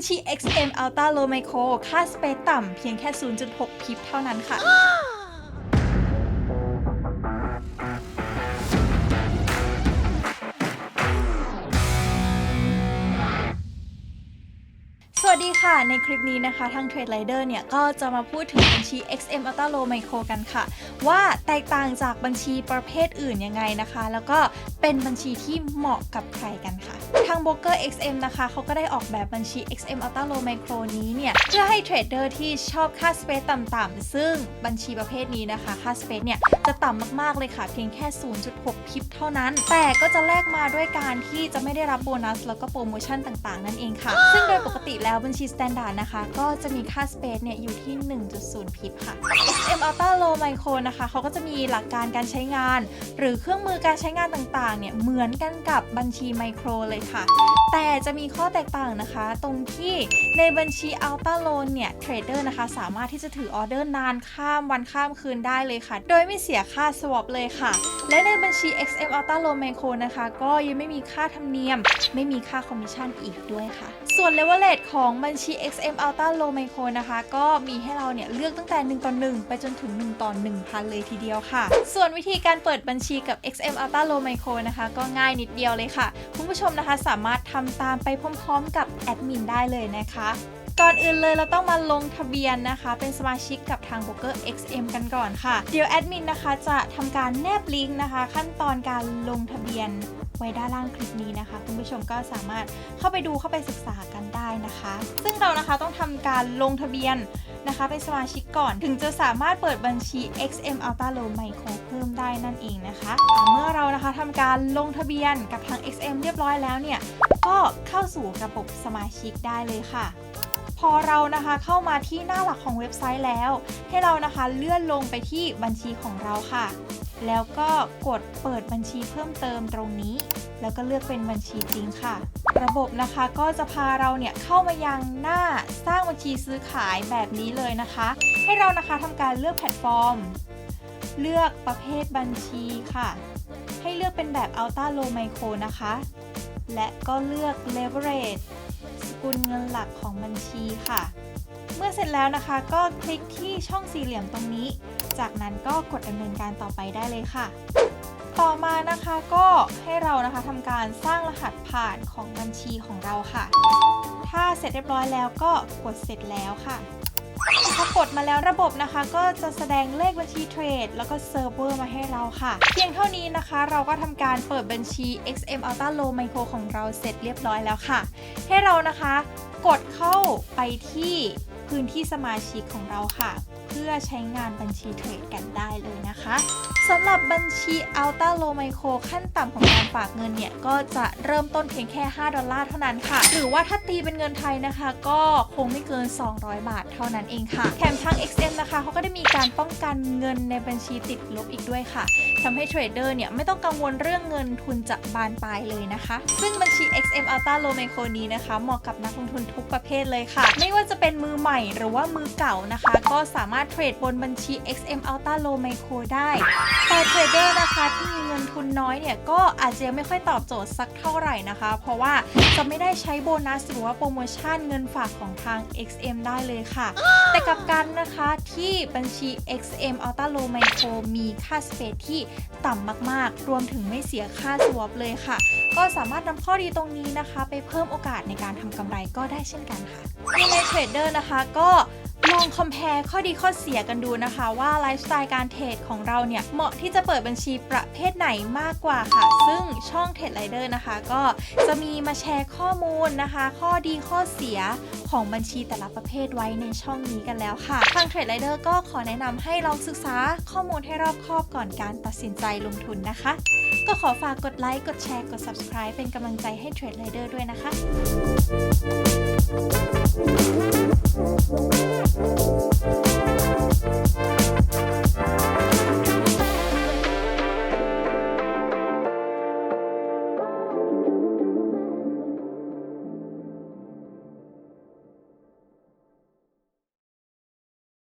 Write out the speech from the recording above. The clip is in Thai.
ญชี XM Ultra Low Micro ค่าสเปซต่ำเพียงแค่ 0.6 พิปเท่านั้นค่ะสวัสดีค่ะ ในคลิปนี้นะคะทาง Trade Rider เนี่ย ก็จะมาพูดถึงบัญชี XM Ultra Low Micro กันค่ะ ว่าแตกต่างจากบัญชีประเภทอื่นยังไงนะคะ แล้วก็เป็นบัญชีที่เหมาะกับใครกันค่ะ ทาง Broker XM นะคะเขาก็ได้ออกแบบบัญชี XM Ultra Low Micro นี้เนี่ย เพื่อให้เทรดเดอร์ที่ชอบค่าสเปซต่ำๆ ซึ่งบัญชีประเภทนี้นะคะ ค่าสเปซเนี่ย จะต่ำมากๆเลยค่ะ เพียงแค่ 0.6 พิปเท่านั้น แต่ก็จะแลกมาด้วยการที่จะไม่ได้รับโบนัส แล้วก็โปรโมชั่นต่างๆ นั่นเองค่ะ ซึ่งโดยปกติแล้วบัญชี Standard นะคะ ก็จะมีค่าสเปซเนี่ยอยู่ที่ 1.0 พิปค่ะ XM Ultra Low Micro นะคะเขาก็จะมีหลักการการใช้งาน หรือเครื่องมือการใช้งานต่างๆ เนี่ยเหมือนกันกับบัญชีไมโครเลยค่ะ แต่จะมีข้อแตกต่างนะคะ ตรงที่ในบัญชี Ultra Loan เนี่ยเทรดเดอร์นะคะ สามารถที่จะถือออเดอร์นานข้ามวันข้ามคืนได้เลยค่ะ โดยไม่เสียค่า swap เลยค่ะ และในบัญชี XM Ultra Loan Micro นะคะ ก็ยังไม่มีค่าธรรมเนียม ไม่มีค่าคอมมิชชั่นอีกด้วยค่ะ ส่วน leverage ของบัญชี XM Ultra Low Micro นะคะ ก็มีให้เราเนี่ยเลือกตั้งแต่ 1 ต่อ 1 ไปจนถึง 1 ต่อ 1,000 เลยทีเดียวค่ะ ส่วนวิธีการเปิดบัญชีกับ XM Ultra Low Micro นะคะ ก็ง่ายนิดเดียวเลยค่ะ คุณผู้ชมนะคะสามารถทำตามไปพร้อมๆ กับแอดมินได้เลยนะคะ ก่อนอื่นเลยเราต้องมาลงทะเบียนนะคะ เป็นสมาชิกกับทาง Broker XM กันก่อนค่ะ เดี๋ยวแอดมินนะคะจะทำการแนบลิงก์นะคะ ขั้นตอนการลงทะเบียนไว้ด้านล่างคลิปนี้นะคะ คุณผู้ชมก็สามารถเข้าไปดูเข้าไปศึกษากันได้นะคะ ซึ่งเรานะคะต้องทำการลงทะเบียนนะคะเป็นสมาชิกก่อนถึงจะสามารถเปิดบัญชี XM Ultra Low Micro เพิ่มได้นั่นเองนะคะ เมื่อเรานะคะทำการลงทะเบียนกับทาง XM เรียบร้อยแล้วเนี่ย ก็เข้าสู่ระบบสมาชิกได้เลยค่ะ พอเรานะคะเข้ามาที่หน้าหลักของเว็บไซต์แล้ว ให้เรานะคะเลื่อนลงไปที่บัญชีของเราค่ะ แล้วก็กดเปิดบัญชีเพิ่มเติมตรงนี้ แล้วก็เลือกเป็นบัญชีจริงค่ะ ระบบนะคะก็จะพาเราเนี่ยเข้ามายังหน้าสร้างบัญชีซื้อขายแบบนี้เลยนะคะ ให้เรานะคะทำการเลือกแพลตฟอร์ม เลือกประเภทบัญชีค่ะให้เลือกเป็นแบบ Ultra Low Micro นะคะ และก็เลือก Leverage สกุลเงินหลักของบัญชีค่ะ เมื่อเสร็จแล้วนะคะก็คลิกที่ช่องสี่เหลี่ยมตรงนี้ จากนั้นก็กดดำเนินการต่อไปได้เลยค่ะ ต่อมานะคะก็ให้เรานะคะทำการสร้างรหัสผ่านของบัญชีของเราค่ะ ถ้าเสร็จเรียบร้อยแล้วก็กดเสร็จแล้วค่ะ พอกดมาแล้วระบบนะคะก็จะแสดงเลขบัญชีเทรดแล้วก็เซิร์ฟเวอร์มาให้เราค่ะ เพียงเท่านี้นะคะ เราก็ทำการเปิดบัญชี XM Ultra Low Micro ของเราเสร็จเรียบร้อยแล้วค่ะ ให้เรานะคะ กดเข้าไปที่ พื้นที่สมาชิกของเราค่ะ เพื่อใช้งานบัญชีเทรดกันได้เลยนะคะสำหรับบัญชี Alta Low Micro ขั้นต่ำของการฝากเงินเนี่ย ก็จะเริ่มต้นเพียงแค่ 5 ดอลลาร์เท่านั้นค่ะ หรือว่าถ้าตีเป็นเงินไทยนะคะ ก็คงไม่เกิน 200 บาทเท่านั้นเองค่ะแถมทาง X นะคะเขาก็ได้มีการป้องกันเงินในบัญชีติดลบอีกด้วยค่ะทำให้เทรดเดอร์เนี่ยไม่ต้องกังวลเรื่องเงินทุนจะบานปลายเลยนะคะ ซึ่งบัญชี XM Ultra Low Micro นี้นะคะเหมาะกับนักลงทุนทุกประเภทเลยค่ะ ไม่ว่าจะเป็นมือใหม่หรือว่ามือเก่านะคะ ก็สามารถเทรดบนบัญชี XM Ultra Low Micro ได้แต่เทรดเดอร์นะคะที่มีเงินทุนน้อยเนี่ยก็อาจจะยังไม่ค่อยตอบโจทย์สักเท่าไหร่นะคะ เพราะว่าจะไม่ได้ใช้โบนัสหรือว่าโปรโมชั่นเงินฝากของทาง XM ได้เลยค่ะ แต่กับกันนะคะที่บัญชี XM Ultra Low Micro มีค่าสเปซที่ต่ำมากๆ รวมถึงไม่เสียค่า swap เลยค่ะ ก็สามารถนำข้อดีตรงนี้นะคะ ไปเพิ่มโอกาสในการทำกำไรก็ได้เช่นกันค่ะยังไงเทรดเดอร์นะคะก็ ลองคอม p a r e ข้อดีข้อเสียกันดูนะคะว่าไลฟ์สไตล์การเทรดของเราเนี่ย เหมาะที่จะเปิดบัญชีประเภทไหนมากกว่าค่ะ ซึ่งช่องเทรดไรเดอร์นะคะ ก็จะมีมาแชร์ข้อมูลนะคะ ข้อดีข้อเสียของบัญชีแต่ละประเภทไว้ในช่องนี้กันแล้วค่ะ ทางเทรดไรเดอร์ก็ขอแนะนำให้ลองศึกษาข้อมูลให้รอบคอบก่อนการตัดสินใจลงทุนนะคะ ก็ขอฝากกดไลค์กดแชร์กด subscribe เป็นกำลังใจให้เทรดไรเดอร์ด้วยนะคะ Thank